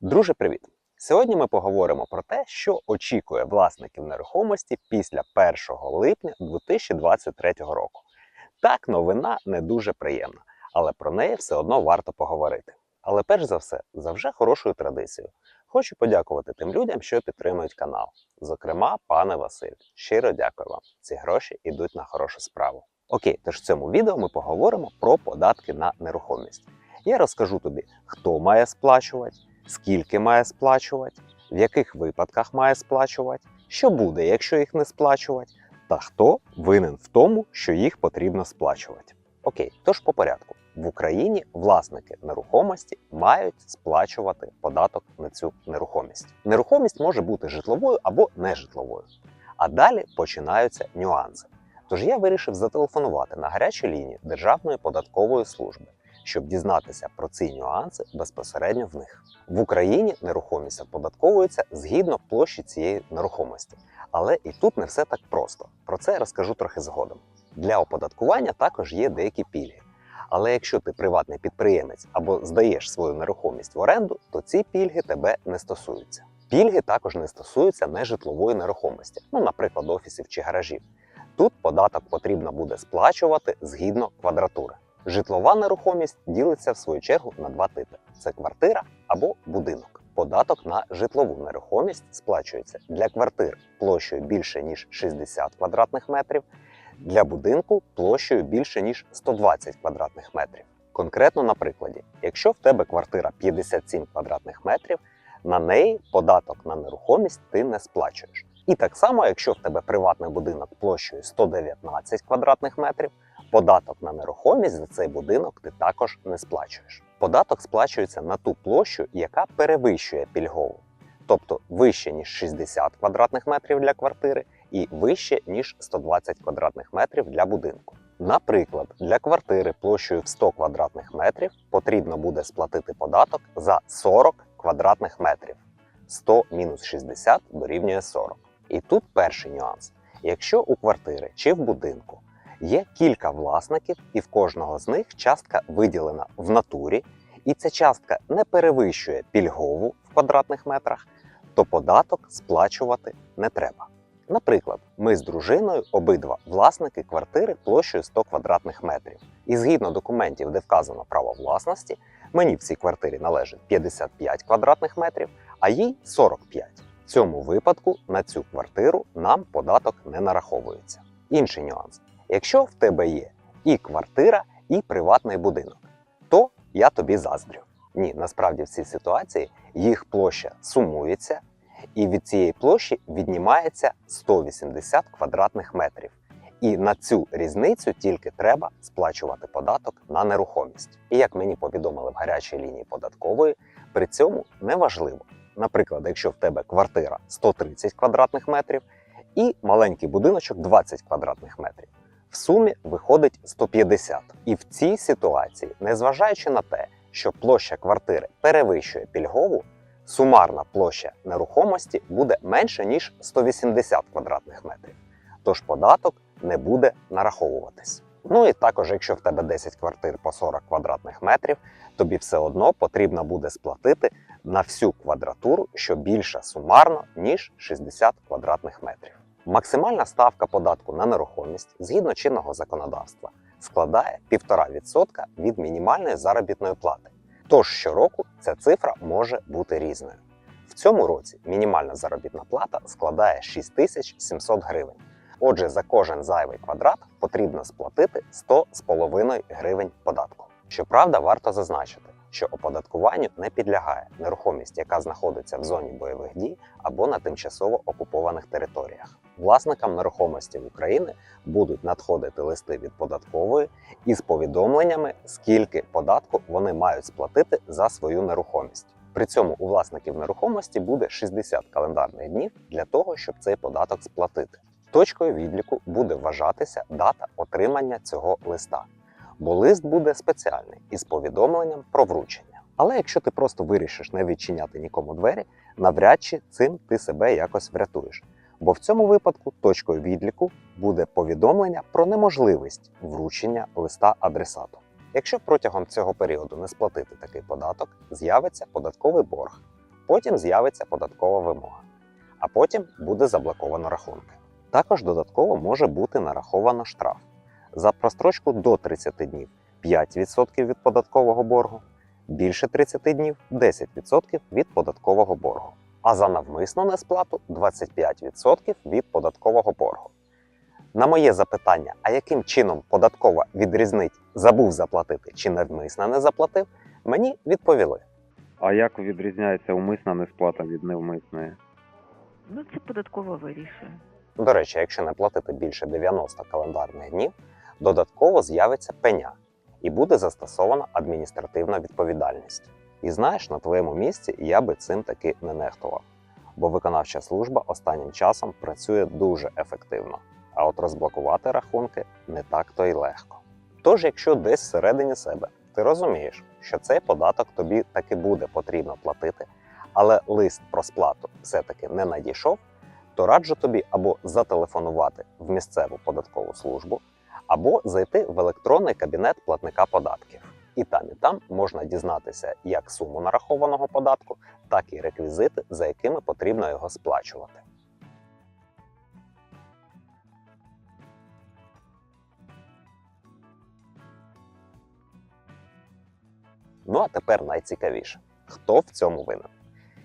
Друже, привіт! Сьогодні ми поговоримо про те, що очікує власників нерухомості після 1 липня 2023 року. Так, новина не дуже приємна, але про неї все одно варто поговорити. Але перш за все, за вже хорошою традицією, хочу подякувати тим людям, що підтримують канал. Зокрема, пане Василь. Щиро дякую вам. Ці гроші йдуть на хорошу справу. Окей, тож в цьому відео ми поговоримо про податки на нерухомість. Я розкажу тобі, хто має сплачувати, скільки має сплачувати, в яких випадках має сплачувати, що буде, якщо їх не сплачувати, та хто винен в тому, що їх потрібно сплачувати. Окей, тож по порядку. В Україні власники нерухомості мають сплачувати податок на цю нерухомість. Нерухомість може бути житловою або нежитловою. А далі починаються нюанси. Тож я вирішив зателефонувати на гарячу лінію Державної податкової служби, щоб дізнатися про ці нюанси безпосередньо в них. В Україні нерухомість оподатковується згідно площі цієї нерухомості. Але і тут не все так просто. Про це розкажу трохи згодом. Для оподаткування також є деякі пільги. Але якщо ти приватний підприємець або здаєш свою нерухомість в оренду, то ці пільги тебе не стосуються. Пільги також не стосуються нежитлової нерухомості, ну, наприклад, офісів чи гаражів. Тут податок потрібно буде сплачувати згідно квадратури. Житлова нерухомість ділиться в свою чергу на два типи: це квартира або будинок. Податок на житлову нерухомість сплачується для квартир площею більше ніж 60 квадратних метрів, для будинку площею більше ніж 120 квадратних метрів. Конкретно на прикладі, якщо в тебе квартира 57 квадратних метрів, на неї податок на нерухомість ти не сплачуєш. І так само, якщо в тебе приватний будинок площею 119 квадратних метрів, податок на нерухомість за цей будинок ти також не сплачуєш. Податок сплачується на ту площу, яка перевищує пільгову, тобто вище ніж 60 квадратних метрів для квартири і вище ніж 120 квадратних метрів для будинку. Наприклад, для квартири площею в 100 квадратних метрів потрібно буде сплатити податок за 40 квадратних метрів. 100 мінус 60 дорівнює 40. І тут перший нюанс: якщо у квартири чи в будинку є кілька власників, і в кожного з них частка виділена в натурі, і ця частка не перевищує пільгову в квадратних метрах, то податок сплачувати не треба. Наприклад, ми з дружиною обидва власники квартири площею 100 квадратних метрів. І згідно документів, де вказано право власності, мені в цій квартирі належить 55 квадратних метрів, а їй 45. В цьому випадку на цю квартиру нам податок не нараховується. Інший нюанс: якщо в тебе є і квартира, і приватний будинок, то я тобі заздрю. Ні, насправді в цій ситуації їх площа сумується, і від цієї площі віднімається 180 квадратних метрів. І на цю різницю тільки треба сплачувати податок на нерухомість. І як мені повідомили в гарячій лінії податкової, при цьому неважливо. Наприклад, якщо в тебе квартира 130 квадратних метрів і маленький будиночок 20 квадратних метрів. В сумі виходить 150. І в цій ситуації, незважаючи на те, що площа квартири перевищує пільгову, сумарна площа нерухомості буде менше ніж 180 квадратних метрів. Тож податок не буде нараховуватись. Ну і також, якщо в тебе 10 квартир по 40 квадратних метрів, тобі все одно потрібно буде сплатити на всю квадратуру, що більша сумарно ніж 60 квадратних метрів. Максимальна ставка податку на нерухомість згідно чинного законодавства складає 1,5% від мінімальної заробітної плати. Тож щороку ця цифра може бути різною. В цьому році мінімальна заробітна плата складає 6700 гривень. Отже, за кожен зайвий квадрат потрібно сплатити 100,5 гривень податку. Щоправда, варто зазначити, що оподаткуванню не підлягає нерухомість, яка знаходиться в зоні бойових дій або на тимчасово окупованих територіях. Власникам нерухомості України будуть надходити листи від податкової із повідомленнями, скільки податку вони мають сплатити за свою нерухомість. При цьому у власників нерухомості буде 60 календарних днів для того, щоб цей податок сплатити. Точкою відліку буде вважатися дата отримання цього листа, бо лист буде спеціальний із повідомленням про вручення. Але якщо ти просто вирішиш не відчиняти нікому двері, навряд чи цим ти себе якось врятуєш. Бо в цьому випадку точкою відліку буде повідомлення про неможливість вручення листа адресату. Якщо протягом цього періоду не сплатити такий податок, з'явиться податковий борг потім з'явиться податкова вимога, а потім буде заблоковано рахунки. Також додатково може бути нараховано штраф за прострочку до 30 днів 5% від податкового боргу, більше 30 днів 10% від податкового боргу, а за навмисну несплату 25% від податкового боргу. На моє запитання, а яким чином податкова відрізнить забув заплатити чи навмисно не заплатив, мені відповіли. А як відрізняється умисна несплата від невмисної? Ну, це податково вирішує. До речі, якщо не платити більше 90 календарних днів, додатково з'явиться пеня і буде застосована адміністративна відповідальність. І знаєш, на твоєму місці я би цим таки не нехтував, бо виконавча служба останнім часом працює дуже ефективно, а от розблокувати рахунки не так то й легко. Тож, якщо десь всередині себе ти розумієш, що цей податок тобі таки буде потрібно платити, але лист про сплату все-таки не надійшов, то раджу тобі або зателефонувати в місцеву податкову службу, або зайти в електронний кабінет платника податків. І там, і там можна дізнатися як суму нарахованого податку, так і реквізити, за якими потрібно його сплачувати. Ну а тепер найцікавіше: хто в цьому винен?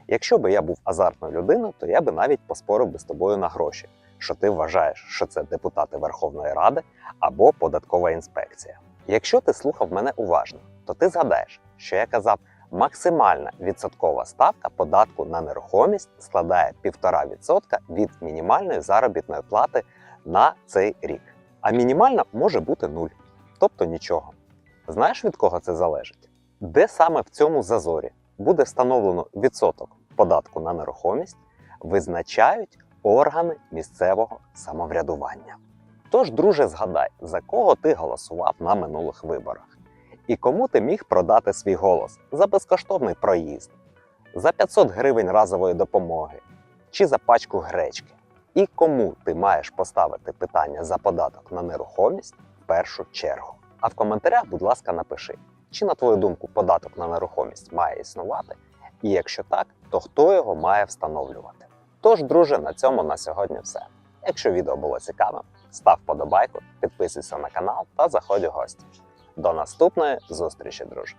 Якщо би я був азартною людиною, то я би навіть поспорив би з тобою на гроші, що ти вважаєш, що це депутати Верховної Ради або податкова інспекція. Якщо ти слухав мене уважно, то ти згадаєш, що я казав, максимальна відсоткова ставка податку на нерухомість складає 1,5% від мінімальної заробітної плати на цей рік. А мінімальна може бути нуль, тобто нічого. Знаєш від кого це залежить? Де саме в цьому зазорі буде встановлено відсоток податку на нерухомість, визначають органи місцевого самоврядування. Тож, друже, згадай, за кого ти голосував на минулих виборах, і кому ти міг продати свій голос за безкоштовний проїзд, за 500 гривень разової допомоги чи за пачку гречки, і кому ти маєш поставити питання за податок на нерухомість в першу чергу. А в коментарях, будь ласка, напиши, чи на твою думку податок на нерухомість має існувати, і якщо так, то хто його має встановлювати? Тож, друже, на цьому на сьогодні все. Якщо відео було цікавим, став подобайку, підписуйся на канал та заходь у гості. До наступної зустрічі, друже!